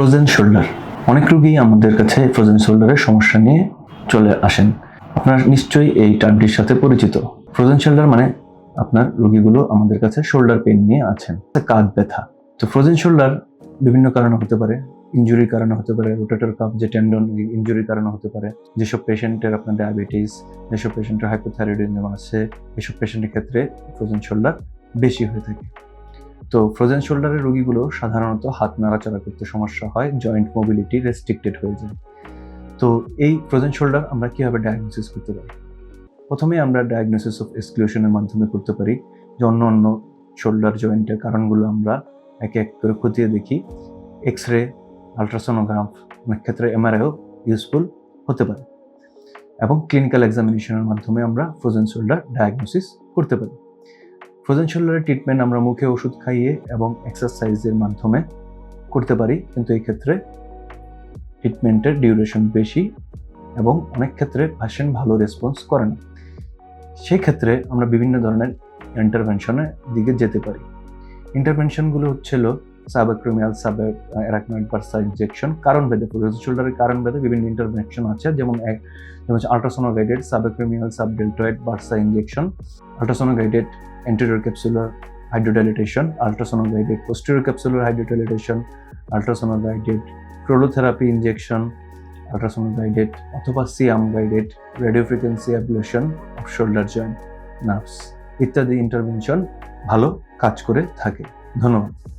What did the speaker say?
Frozen shoulder অনেক রোগী আমাদের কাছে ফ্রোজেন শোল্ডারের সমস্যা নিয়ে চলে আসেন। আপনারা নিশ্চয়ই এই টার্মটির সাথে পরিচিত। ফ্রোজেন শোল্ডার মানে আপনার রোগীগুলো আমাদের কাছে শোল্ডার পেন নিয়ে আছেন। কাঁধ ব্যথা। তো ফ্রোজেন শোল্ডার বিভিন্ন কারণে হতে পারে। ইনজুরির কারণে হতে পারে। রোটেটর কাপ যে টেন্ডন ইনজুরির কারণে হতে পারে। যেসব পেশেন্টের আপনার ডায়াবেটিস যেসব পেশেন্টের হাইপোথাইরয়েডিজম আছে, এসব পেশেন্টের ক্ষেত্রে ফ্রোজেন শোল্ডার বেশি হয়ে থাকে। তো ফ্রোজেন শোল্ডারের রোগীগুলো সাধারণত হাত নাড়াচাড়া করতে সমস্যা হয় জয়েন্ট মোবিলিটি রেস্ট্রিক্টেড হয়ে যায়। তো এই ফ্রোজেন শোল্ডার আমরা কীভাবে ডায়াগনোসিস করতে পারি? প্রথমে আমরা ডায়াগনোসিস অফ এক্সক্লুশনের মাধ্যমে করতে পারি, যে অন্য অন্য শোল্ডার জয়েন্টের কারণগুলো আমরা একে এক করে খতিয়ে দেখি। এক্স রে আলট্রাসোনোগ্রাফ অনেক ক্ষেত্রে এমআরআইও ইউজফুল হতে পারে। এবং ক্লিনিক্যাল এক্সামিনেশনের মাধ্যমে আমরা ফ্রোজেন শোল্ডার ডায়াগনোসিস করতে পারি। ফ্রোজেন শোল্ডারের ট্রিটমেন্ট আমরা মুখে ওষুধ খাইয়ে এবং এক্সারসাইজের মাধ্যমে করতে পারি। কিন্তু এই ক্ষেত্রে ট্রিটমেন্টের ডিউরেশন বেশি এবং অনেক ক্ষেত্রে পেশেন্ট ভালো রেসপন্স করে না। সেই ক্ষেত্রে আমরা বিভিন্ন ধরনের ইন্টারভেনশনের দিকে যেতে পারি। ইন্টারভেনশনগুলো হচ্ছিল সাবাক্রোমিয়াল সাবের অ্যারাকনয়েড বার্সা ইনজেকশন কারণ ভেদে শোল্ডারের কারণ ভেদে বিভিন্ন ইন্টারভেনশন আছে যেমন এক যেমন ultrasound guided subacromial subdeltoid bursa injection ultrasound guided anterior capsular hydrodilatation, ultrasound guided posterior capsular hydrodilatation, ultrasound guided prolotherapy injection ultrasound guided অথবা C arm guided radio frequency ablation of shoulder joint nerves ইত্যাদি intervention ভালো কাজ করে থাকে। ধন্যবাদ।